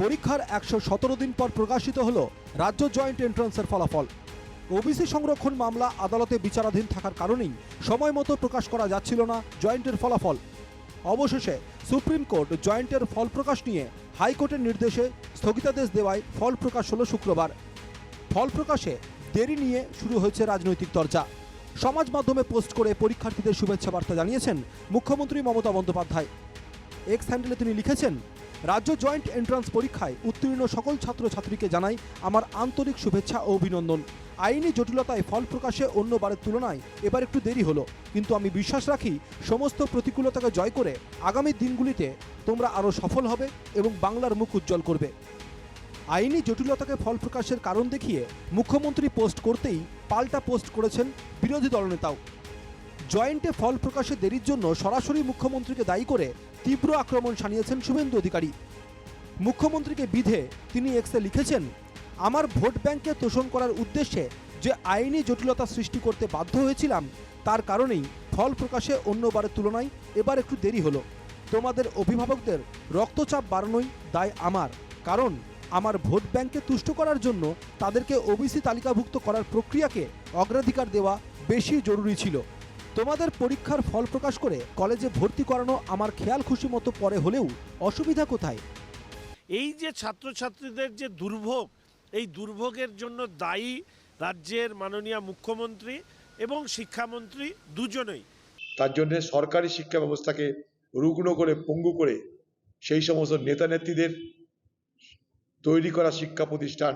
পরীক্ষার একশো সতেরো দিন পর প্রকাশিত হল রাজ্য জয়েন্ট এন্ট্রান্সের ফলাফল। ওবিসি সংরক্ষণ মামলা আদালতে বিচারাধীন থাকার কারণেই সময় মতো প্রকাশ করা যাচ্ছিল না জয়েন্টের ফলাফল। অবশেষে সুপ্রিম কোর্ট জয়েন্টের ফল প্রকাশ নিয়ে হাইকোর্টের নির্দেশে স্থগিতাদেশ দেওয়ায় ফল প্রকাশ হলো শুক্রবার। ফল প্রকাশে দেরি নিয়ে শুরু হয়েছে রাজনৈতিক চর্চা। সমাজ মাধ্যমে পোস্ট করে পরীক্ষার্থীদের শুভেচ্ছা বার্তা জানিয়েছেন মুখ্যমন্ত্রী মমতা বন্দ্যোপাধ্যায়। এক্স হ্যান্ডেলে তিনি লিখেছেন রাজ্য জয়েন্ট এন্ট্রান্স পরীক্ষায় উত্তীর্ণ সকল ছাত্রছাত্রীকে জানাই আমার আন্তরিক শুভেচ্ছা ও অভিনন্দন। আইনি জটিলতায় ফল প্রকাশে অন্যবারের তুলনায় এবার একটু দেরি হলো, কিন্তু আমি বিশ্বাস রাখি সমস্ত প্রতিকূলতাকে জয় করে আগামী দিনগুলিতে তোমরা আরও সফল হবে এবং বাংলার মুখ উজ্জ্বল করবে। আইনি জটিলতাকে ফল প্রকাশের কারণ দেখিয়ে মুখ্যমন্ত্রী পোস্ট করতেই পাল্টা পোস্ট করেছেন বিরোধী দলনেতাও। জয়েন্টে ফল প্রকাশে দেরির জন্য সরাসরি মুখ্যমন্ত্রীকে দায়ী করে তীব্র আক্রমণ সানিয়েছেন শুভেন্দু অধিকারী। মুখ্যমন্ত্রীকে বিধে তিনি এক্সে লিখেছেন, আমার ভোট ব্যাংকে তোষণ করার উদ্দেশ্যে যে আইনি জটিলতা সৃষ্টি করতে বাধ্য হয়েছিলাম, তার কারণেই ফল প্রকাশে অন্যবারের তুলনায় এবার একটু দেরি হলো। তোমাদের অভিভাবকদের রক্তচাপ বাড়ানোই দায় আমার, কারণ আমার ভোট ব্যাংকে তুষ্ট করার জন্য তাদেরকে ওবিসি তালিকাভুক্ত করার প্রক্রিয়াকে অগ্রাধিকার দেওয়া বেশি জরুরি ছিল। তোমাদের পরীক্ষার ফল প্রকাশ করে কলেজে ভর্তি করানো আমার খেয়াল খুশি মতো পরে হলেও অসুবিধা কোথায়? এই যে ছাত্রছাত্রীদের যে দুর্ভোগ এই দুর্ভোগের জন্য দায়ী রাজ্যের মাননীয় মুখ্যমন্ত্রী এবং শিক্ষামন্ত্রী দুজনেই। তার জন্য সরকারি শিক্ষা ব্যবস্থাকে রুগ্ন করে পঙ্গু করে সেই সমস্ত নেতা নেত্রীদের তৈরি করা শিক্ষা প্রতিষ্ঠান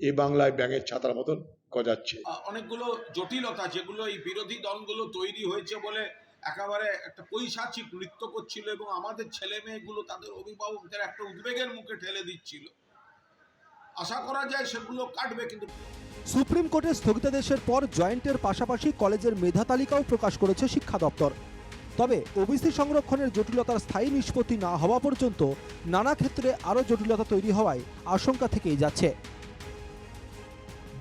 এ বাংলায় ব্যাঙের ছাতার মতন। গজাচ্ছে। অনেকগুলো জটিলতা যেগুলো এই বিরোধী দলগুলো তৈরি হয়েছে বলে একেবারে একটা পৈশাচিক নৃত্য করছিল এবং আমাদের ছেলে মেয়েগুলো তাদের অভিভাবকদের একটা উদ্বেগের মুখে ঠেলে দিচ্ছিল। আশা করা যায় সেগুলো কাটবে কিন্তু সুপ্রিম কোর্টের স্থগিতাদেশের পর জয়েন্টের পাশাপাশি কলেজের মেধা তালিকাও প্রকাশ করেছে শিক্ষা দপ্তর। তবে ওবিসি সংরক্ষণের জটিলতার স্থায়ী নিষ্পত্তি না হওয়া পর্যন্ত নানা ক্ষেত্রে আরও জটিলতা তৈরি হওয়ায় আশঙ্কা থেকেই যাচ্ছে।